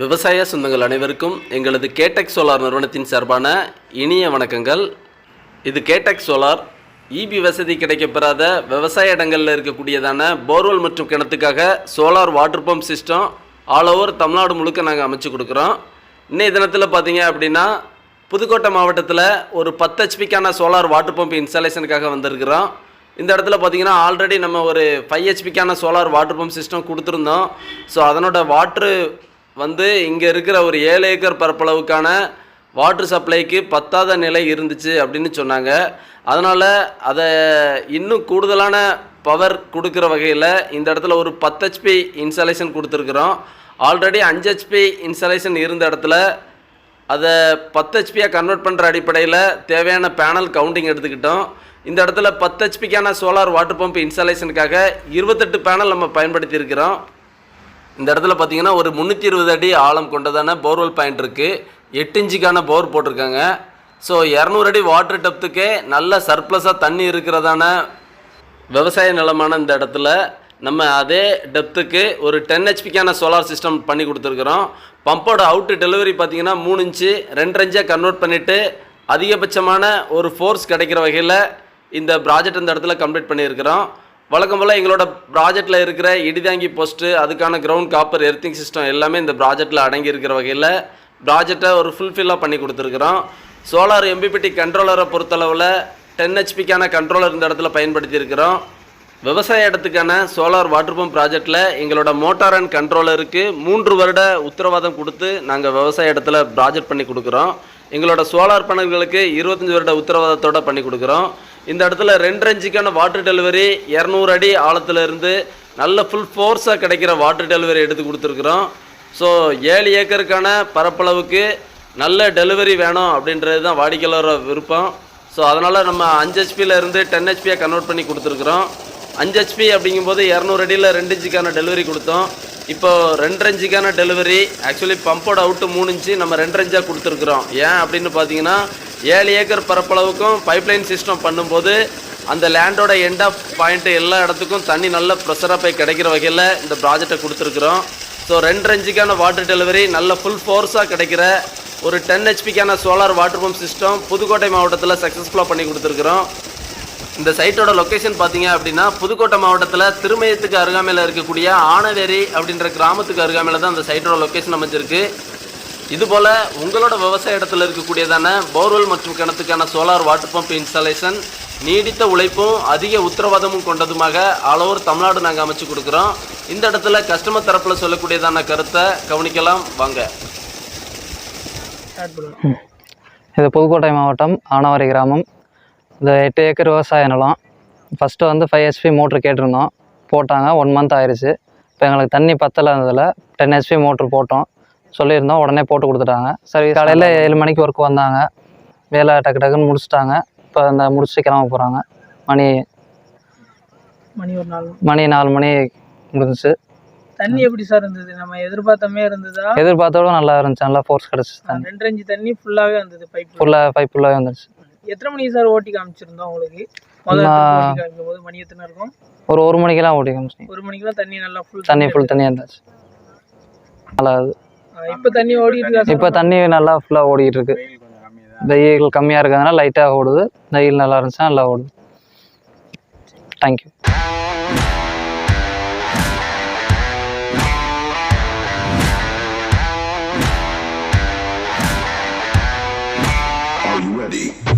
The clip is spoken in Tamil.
விவசாய சொந்தங்கள் அனைவருக்கும் எங்களது கேடெக் சோலார் நிறுவனத்தின் சார்பான இனிய வணக்கங்கள். இது கேடெக் சோலார். இபி வசதி கிடைக்கப்பெறாத விவசாய இடங்களில் இருக்கக்கூடியதான போர்வெல் மற்றும் கிணத்துக்காக solar water pump system all over Tamil Nadu முழுக்க நாங்கள் அமைச்சு கொடுக்குறோம். இன்னைய தினத்தில் பார்த்தீங்க அப்படின்னா புதுக்கோட்டை மாவட்டத்தில் ஒரு பத்து ஹெச்பிக்கான சோலார் வாட்டர் பம்ப் இன்ஸ்டாலேஷனுக்காக வந்திருக்கிறோம். இந்த இடத்துல பார்த்தீங்கன்னா ஆல்ரெடி நம்ம ஒரு ஃபைவ் ஹெச்பிக்கான சோலார் வாட்டர் பம்ப் சிஸ்டம் கொடுத்துருந்தோம். ஸோ அதனோட வாட்ரு வந்து இங்கே இருக்கிற ஒரு ஏழு ஏக்கர் பரப்பளவுக்கான வாட்ரு சப்ளைக்கு பத்தாத நிலை இருந்துச்சு அப்படின்னு சொன்னாங்க. அதனால் அதை இன்னும் கூடுதலான பவர் கொடுக்குற வகையில் இந்த இடத்துல ஒரு பத்து ஹெச்பி இன்ஸ்டாலேஷன் கொடுத்துருக்குறோம். ஆல்ரெடி அஞ்சு ஹெச்பி இன்ஸ்டாலேஷன் இருந்த இடத்துல அதை பத்து ஹெச்பியாக கன்வெர்ட் பண்ணுற அடிப்படையில் தேவையான பேனல் கவுண்டிங் எடுத்துக்கிட்டோம். இந்த இடத்துல பத்து ஹெச்பிக்கான சோலார் வாட்டர் பம்ப் இன்ஸ்டாலேஷனுக்காக இருபத்தெட்டு பேனல் நம்ம பயன்படுத்தியிருக்கிறோம். இந்த இடத்துல பார்த்தீங்கன்னா ஒரு முந்நூற்றி இருபது அடி ஆழம் கொண்டதான போர்வெல் பாயிண்ட் இருக்குது எட்டு இன்ச்சுக்கான போர் போட்டிருக்காங்க. ஸோ இரநூறு அடி வாட்டர் டெப்த்துக்கே நல்ல சர்ப்ளஸாக தண்ணி இருக்கிறதான விவசாய நிலமான இந்த இடத்துல நம்ம அதே டெப்த்துக்கு ஒரு டென் ஹெச்பிக்கான சோலார் சிஸ்டம் பண்ணி கொடுத்துருக்குறோம். பம்போட அவுட்டு டெலிவரி பார்த்திங்கன்னா மூணு இன்ச்சு ரெண்டு இன்ச்சாக கன்வெர்ட் பண்ணிவிட்டு அதிகபட்சமான ஒரு ஃபோர்ஸ் கிடைக்கிற வகையில் இந்த ப்ராஜெக்ட் இந்த இடத்துல கம்ப்ளீட் பண்ணியிருக்கிறோம். வழக்கம் போல் எங்களோட ப்ராஜெக்டில் இருக்கிற இடிதாங்கி போஸ்ட்டு அதுக்கான கிரவுண்ட் காப்பர் எர்த்திங் சிஸ்டம் எல்லாமே இந்த ப்ராஜெக்டில் அடங்கி இருக்கிற வகையில் ப்ராஜெக்டை ஒரு ஃபுல்ஃபில்லாக பண்ணி கொடுத்துருக்குறோம். சோலார் எம்பிபிடி கண்ட்ரோலரை பொறுத்தளவில் டென் ஹெச்பிக்கான கண்ட்ரோலர் இந்த இடத்துல பயன்படுத்தியிருக்கிறோம். விவசாய இடத்துக்கான சோலார் வாட்டர் பம்ப் ப்ராஜெக்டில் எங்களோட மோட்டார் அண்ட் கண்ட்ரோலருக்கு மூன்று வருட உத்தரவாதம் கொடுத்து நாங்கள் விவசாய இடத்துல ப்ராஜெக்ட் பண்ணி கொடுக்குறோம். எங்களோட சோலார் பேனல்களுக்கு இருபத்தஞ்சி வருட உத்தரவாதத்தோடு பண்ணி கொடுக்குறோம். இந்த இடத்துல ரெண்டு இன்ச்சுக்கான வாட்டர் டெலிவரி இரநூறு அடி ஆழத்தில் இருந்து நல்ல ஃபுல் ஃபோர்ஸாக கிடைக்கிற வாட்டர் டெலிவரி எடுத்து கொடுத்துருக்குறோம். ஸோ ஏழு ஏக்கருக்கான பரப்பளவுக்கு நல்ல டெலிவரி வேணும் அப்படின்றது தான் வாடிக்கையாளரோட விருப்பம். ஸோ அதனால் நம்ம அஞ்சு ஹெச்பியிலேருந்து டென் ஹெச்பியாக கன்வெர்ட் பண்ணி கொடுத்துருக்குறோம். அஞ்சு ஹெச்பி அப்படிங்கும்போது இரநூறு அடியில் ரெண்டு இன்ச்சுக்கான டெலிவரி கொடுத்தோம். இப்போ ரெண்டு இன்ச்சுக்கான டெலிவரி ஆக்சுவலி பம்போட அவுட்டு மூணு இன்ச்சு நம்ம ரெண்டு இன்ச்சாக கொடுத்துருக்குறோம். ஏன் அப்படின்னு பார்த்தீங்கன்னா ஏழு ஏக்கர் பரப்பளவுக்கும் பைப்லைன் சிஸ்டம் பண்ணும்போது அந்த லேண்டோட எண்ட் ஆஃப் பாயிண்ட்டு எல்லா இடத்துக்கும் தண்ணி நல்ல ப்ரெஷராக போய் கிடைக்கிற வகையில் இந்த ப்ராஜெக்டை கொடுத்துருக்குறோம். ஸோ ரெண்டு இன்ச்சுக்கான வாட்டர் டெலிவரி நல்ல ஃபுல் ஃபோர்ஸாக கிடைக்கிற ஒரு ten ஹெச்பிக்கான solar water pump system Pudukkottai மாவட்டத்தில் சக்ஸஸ்ஃபுல்லாக பண்ணி கொடுத்துருக்குறோம். இந்த சைட்டோட லொக்கேஷன் பார்த்தீங்க அப்படின்னா புதுக்கோட்டை மாவட்டத்தில் திருமயத்துக்கு அருகாமையில் இருக்கக்கூடிய ஆனவேரி அப்படின்ற கிராமத்துக்கு அருகாமையில் தான் அந்த சைட்டோட லொக்கேஷன் அமைஞ்சிருக்கு. இதுபோல் உங்களோட விவசாய இடத்துல இருக்கக்கூடியதான போர்வெல் மற்றும் கிணத்துக்கான சோலார் வாட்டர் பம்ப் இன்ஸ்டாலேஷன் நீடித்த உழைப்பும் அதிக உத்தரவாதமும் கொண்டதுமாக ஆல் ஓவர் தமிழ்நாடு நாங்கள் அமைச்சு கொடுக்குறோம். இந்த இடத்துல கஸ்டமர் தரப்பில் சொல்லக்கூடியதான கருத்தை கவனிக்கலாம். வாங்க. இது புதுக்கோட்டை மாவட்டம் ஆனவரை கிராமம். இந்த எட்டு ஏக்கர் விவசாய நிலம். ஃபஸ்ட்டு வந்து ஃபைவ் ஹெச்பி மோட்ரு கேட்டிருந்தோம். போட்டாங்க. ஒன் மந்த் ஆயிடுச்சு இப்போ எங்களுக்கு தண்ணி பத்தலை இருந்ததில் டென் ஹெச்பி மோட்ரு போட்டோம். சொல்லியிருந்தோம். உடனே போட்டு கொடுத்துட்டாங்க. சரி காலையில் ஏழு மணிக்கு ஒர்க் வந்தாங்க. வேலை டக்கு டக்குன்னு முடிச்சிட்டாங்க. இப்போ இந்த முடிச்சுட்டு கிளம்ப போகிறாங்க மணி மணி ஒரு நாள் மணி. நாலு மணி முடிஞ்சிச்சு. தண்ணி எப்படி சார் இருந்தது? நம்ம எதிர்பார்த்தமே இருந்ததா? எதிர்பார்த்தோட நல்லா இருந்துச்சு. நல்லா ஃபோர்ஸ் கிடச்சிச்சு தண்ணி. ரெண்டு அஞ்சு தண்ணி ஃபுல்லாவே இருந்தது பைப் ஃபுல்லாக பைப் ஃபுல்லாகவே வந்துருச்சு. எத்தனை மணிக்கு சார் ஓட்டி காமிச்சிருந்தோம் உங்களுக்கு? முதல்ல ஓட்டி மணி எத்தனை இருக்கும்? ஒரு ஒரு மணிக்கெல்லாம் ஓடி காமிச்சிங்க ஒரு மணிக்கெல்லாம் தண்ணி நல்லா ஃபுல் தண்ணி ஃபுல் தண்ணியாக இருந்துச்சு. நல்லா இப்போ தண்ணி ஓடிட்டு இருக்கா இப்போ தண்ணி நல்லா ஃபுல்லாக ஓடிட்டு இருக்கு. வெயில் கம்மியாக இருக்கிறதுனால லைட்டாக ஓடுது. வெயில் நல்லா இருந்துச்சுன்னா நல்லா ஓடுது. Thank you Are you ready?